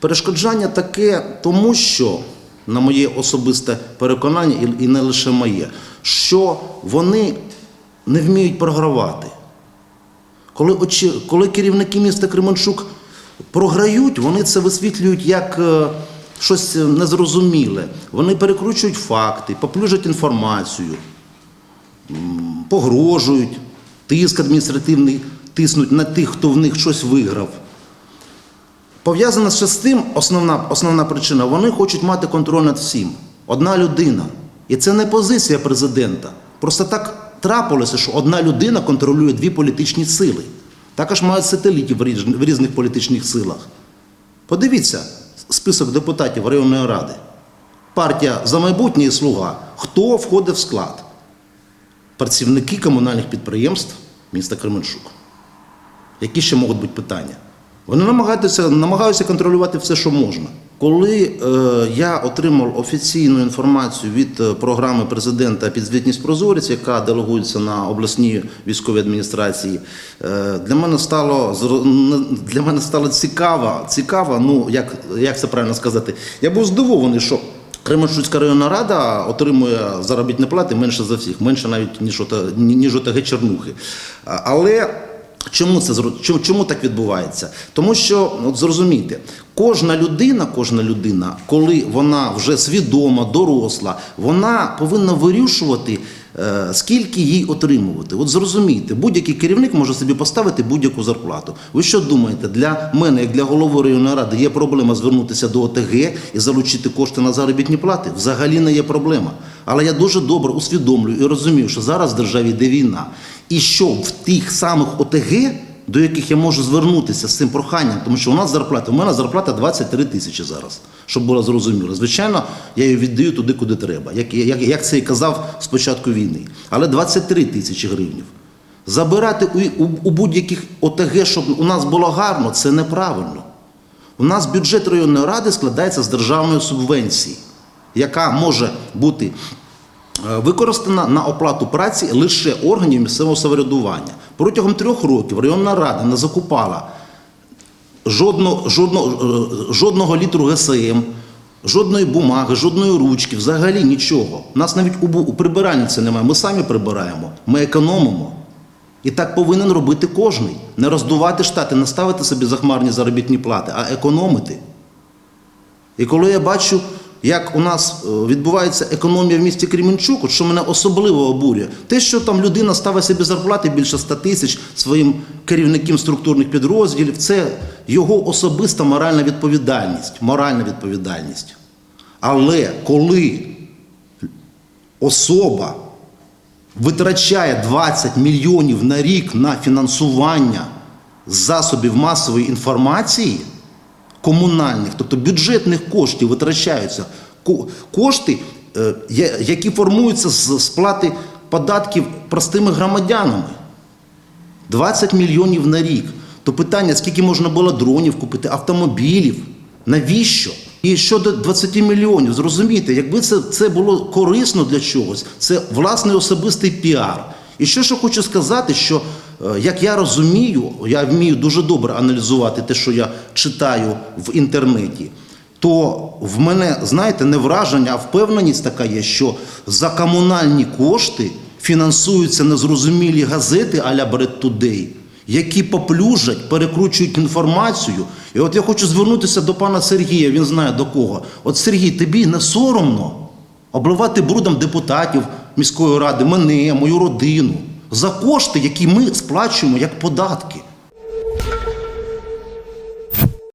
Перешкоджання таке, тому що, на моє особисте переконання, і- не лише моє, що вони не вміють програвати. Коли, коли керівники міста Кременчук програють, вони це висвітлюють як е, щось незрозуміле. Вони перекручують факти, поплюжать інформацію, погрожують, тиск адміністративний тиснуть на тих, хто в них щось виграв. Пов'язано ще з тим, основна, основна причина, вони хочуть мати контроль над всім. Одна людина. І це не позиція президента. Просто так трапилося, що одна людина контролює дві політичні сили. Також мають сателітів в різних політичних силах. Подивіться список депутатів районної ради. Партія за майбутнє і слуга. Хто входить в склад? Працівники комунальних підприємств міста Кременчук. Які ще можуть бути питання? Вони намагаються, намагаються контролювати все, що можна. Коли е, я отримав офіційну інформацію від е, програми президента підзвітність прозорість, яка делегується на обласні військові адміністрації, е, для мене стало для мене стало цікаво, цікаво, ну як, як це правильно сказати. Я був здивований, що Кременчуцька районна рада отримує заробітні плати менше за всіх, менше навіть ніж ніж ОТГ Чернухи. Але Чому це чому, так відбувається? Тому що от зрозумійте, кожна людина, кожна людина, коли вона вже свідома, доросла, вона повинна вирішувати, е, скільки їй отримувати. От зрозумійте, будь-який керівник може собі поставити будь-яку зарплату. Ви що думаєте, для мене, як для голови районної ради, є проблема звернутися до ОТГ і залучити кошти на заробітні плати? Взагалі не є проблема. Але я дуже добре усвідомлюю і розумію, що зараз в державі йде війна. І що в тих самих ОТГ, до яких я можу звернутися з цим проханням, тому що у нас зарплата, у мене зарплата 23 тисячі зараз, щоб було зрозуміло. Звичайно, я її віддаю туди, куди треба, як, як, як це і казав з початку війни. Але 23 тисячі гривнів. Забирати у, у, у будь-яких ОТГ, щоб у нас було гарно, це неправильно. У нас бюджет районної ради складається з державної субвенції, яка може бути е, використана на оплату праці лише органів місцевого самоврядування. Протягом трьох років районна рада не закупала жодного, жодного, е, жодного літру ГСМ, жодної бумаги, жодної ручки, взагалі нічого. У нас навіть у прибиральниці немає. Ми самі прибираємо, ми економимо. І так повинен робити кожний. Не роздувати штати, не ставити собі захмарні заробітні плати, а економити. І коли я бачу, як у нас е, відбувається економія в місті Кремінчук, що мене особливо обурює, те, що там людина ставить собі зарплати більше 100 тисяч своїм керівникам структурних підрозділів, це його особиста моральна відповідальність. Моральна відповідальність. Але коли особа витрачає 20 мільйонів на рік на фінансування засобів масової інформації комунальних, тобто бюджетних коштів витрачаються кошти, е, які формуються з сплати податків простими громадянами. 20 мільйонів на рік. То питання, скільки можна було дронів купити, автомобілів, навіщо? І щодо 20 мільйонів, зрозумійте, якби це, це було корисно для чогось, це власний особистий піар. І що ж я хочу сказати, що як я розумію, я вмію дуже добре аналізувати те, що я читаю в інтернеті, то в мене, знаєте, не враження, а впевненість така є, що за комунальні кошти фінансуються незрозумілі газети а-ля Bread Today, які поплюжать, перекручують інформацію. І от я хочу звернутися до пана Сергія, він знає до кого. От Сергій, тобі не соромно обливати брудом депутатів міської ради, мене, мою родину, за кошти, які ми сплачуємо як податки.